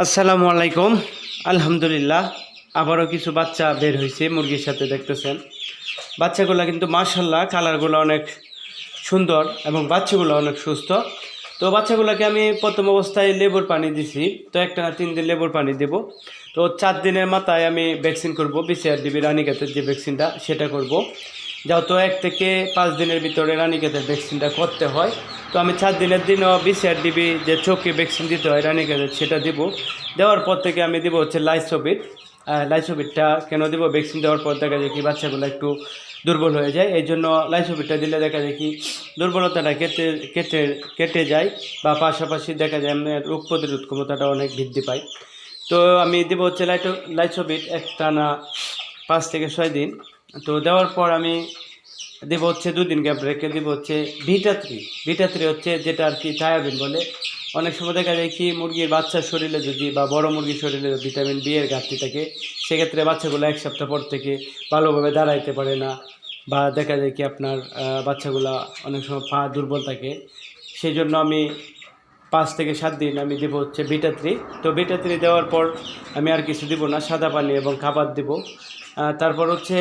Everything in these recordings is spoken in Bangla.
আসসালামু আলাইকুম। আলহামদুলিল্লাহ, আবারও কিছু বাচ্চা বের হয়েছে মুরগির সাথে, দেখতেছেন। বাচ্চাগুলো কিন্তু মার্শাল্লাহ কালারগুলো অনেক সুন্দর এবং বাচ্চাগুলো অনেক সুস্থ। তো বাচ্চাগুলোকে আমি প্রথম অবস্থায় লেবুর পানি দিছি। তো একটা না তিন দিন লেবুর পানি দেব। তো চার দিনের মাথায় আমি ভ্যাকসিন করব বিসিআর ডিবি রানিকাতের যে ভ্যাকসিনটা, সেটা করব। যাও তো এক থেকে পাঁচ দিনের ভিতরে রানিকাতের ভ্যাকসিনটা করতে হয় তো আমি চার দিনের দিনও বিসিআর ডিবি যে চোখে ভ্যাকসিন দিতে হয় রানিকাতের সেটা দিব। দেওয়ার পর থেকে আমি দিব হচ্ছে লাইসোবিট। লাইসোবিটটা কেন দিব? ভ্যাকসিন দেওয়ার পর দেখা যায় কি বাচ্চাগুলো একটু দুর্বল হয়ে যায়। এই জন্য লাইসোবিটটা দিলে দেখা যায় কি দুর্বলতাটা কেটে কেটে কেটে যায় বা পাশাপাশি দেখা যায় আপনার রোগ প্রতিরোধ ক্ষমতাটা অনেক বৃদ্ধি পায়। তো আমি দেব হচ্ছে লাইটো, লাইসোবিট একটানা পাঁচ থেকে ছয় দিন। তো দেওয়ার পর আমি দেবো হচ্ছে দুদিন গ্যাপ রেখে দেবো হচ্ছে ভিটা থ্রি ভিটা থ্রি হচ্ছে যেটা আর কি থায়াবিন বলে। অনেক সময় দেখা যায় কি মুরগির বাচ্চার শরীরে যদি বা বড় মুরগির শরীরে ভিটামিন বি এর ঘাটতি থাকে, সেক্ষেত্রে বাচ্চাগুলো এক সপ্তাহ পর থেকে ভালোভাবে দাঁড়াইতে পারে না বা দেখা যায় কি আপনার বাচ্চাগুলা অনেক সময় পা দুর্বল থাকে। সেই জন্য আমি পাঁচ থেকে সাত দিন আমি দেবো হচ্ছে বিটা থ্রি তো বিটা থ্রি দেওয়ার পর আমি আর কিছু দিব না, সাদা পানি এবং খাবার দেব। তারপর হচ্ছে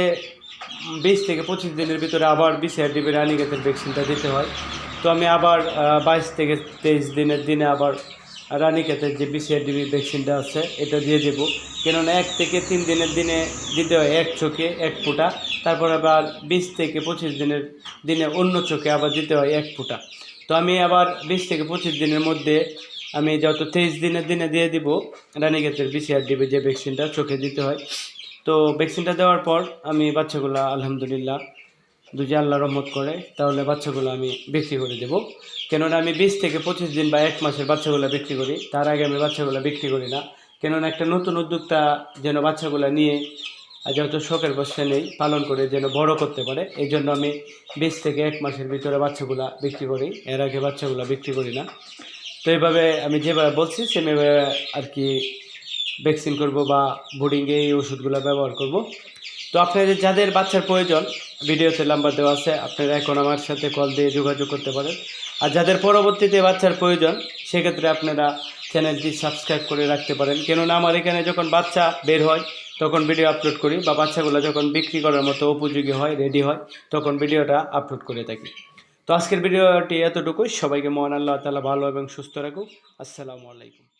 বিশ থেকে পঁচিশ দিনের ভিতরে আবার বিসিআর ডিবি রানিগেতের ভ্যাকসিনটা দিতে হয়। তো আমি আবার বাইশ থেকে তেইশ দিনের দিনে আবার রানিকেতের যে বিসিআর ডিবি ভ্যাকসিনটা আছে, এটা দিয়ে দেব। কেননা এক থেকে তিন দিনের দিনে দিতে হয় এক চোখে এক ফুটা, তারপর আবার বিশ থেকে পঁচিশ দিনের দিনে অন্য চোখে আবার দিতে হয় এক ফুটা। তো আমি আবার বিশ থেকে পঁচিশ দিনের মধ্যে আমি যত তেইশ দিনের দিনে দিয়ে দিব রানিগেতের বিসিআর ডিবি যে ভ্যাকসিনটা চোখে দিতে হয় তো ভ্যাকসিনটা দেওয়ার পর আমি বাচ্চাগুলো, আলহামদুলিল্লাহ দুজি আল্লাহ রহমত করে, তাহলে বাচ্চাগুলো আমি বিক্রি করে দেবো। কেননা আমি বিশ থেকে পঁচিশ দিন বা এক মাসের বাচ্চাগুলো বিক্রি করি, তার আগে আমি বাচ্চাগুলো বিক্রি করি না। কেননা একটা নতুন উদ্যোক্তা যেন বাচ্চাগুলো নিয়ে যেহেতু শখের বসে নেই, পালন করে যেন বড় করতে পারে, এই জন্য আমি বিশ থেকে এক মাসের ভিতরে বাচ্চাগুলো বিক্রি করি, এর আগে বাচ্চাগুলো বিক্রি করি না। তো এইভাবে আমি যেভাবে বলছি, সেভাবে আর কি ভ্যাকসিন করব বা বোর্ডিংয়ে এই ওষুধগুলো ব্যবহার করব। তো আপনাদের যাদের বাচ্চার প্রয়োজন ভিডিওতে নাম্বার দেওয়া আছে, আপনারা এখন আমার সাথে কল দিয়ে যোগাযোগ করতে পারেন। আর যাদের পরবর্তীতে বাচ্চার প্রয়োজন, সেক্ষেত্রে আপনারা চ্যানেলটি সাবস্ক্রাইব করে রাখতে পারেন। কেননা আমার এখানে যখন বাচ্চা বের হয়, তখন ভিডিও আপলোড করি বা বাচ্চাগুলো যখন বিক্রি করার মতো উপযোগী হয় রেডি হয়, তখন ভিডিওটা আপলোড করে থাকি। তো আজকের ভিডিওটি এতটুকুই। সবাইকে মহান আল্লাহ তালা ভালো এবং সুস্থ রাখুক। আসসালামু আলাইকুম।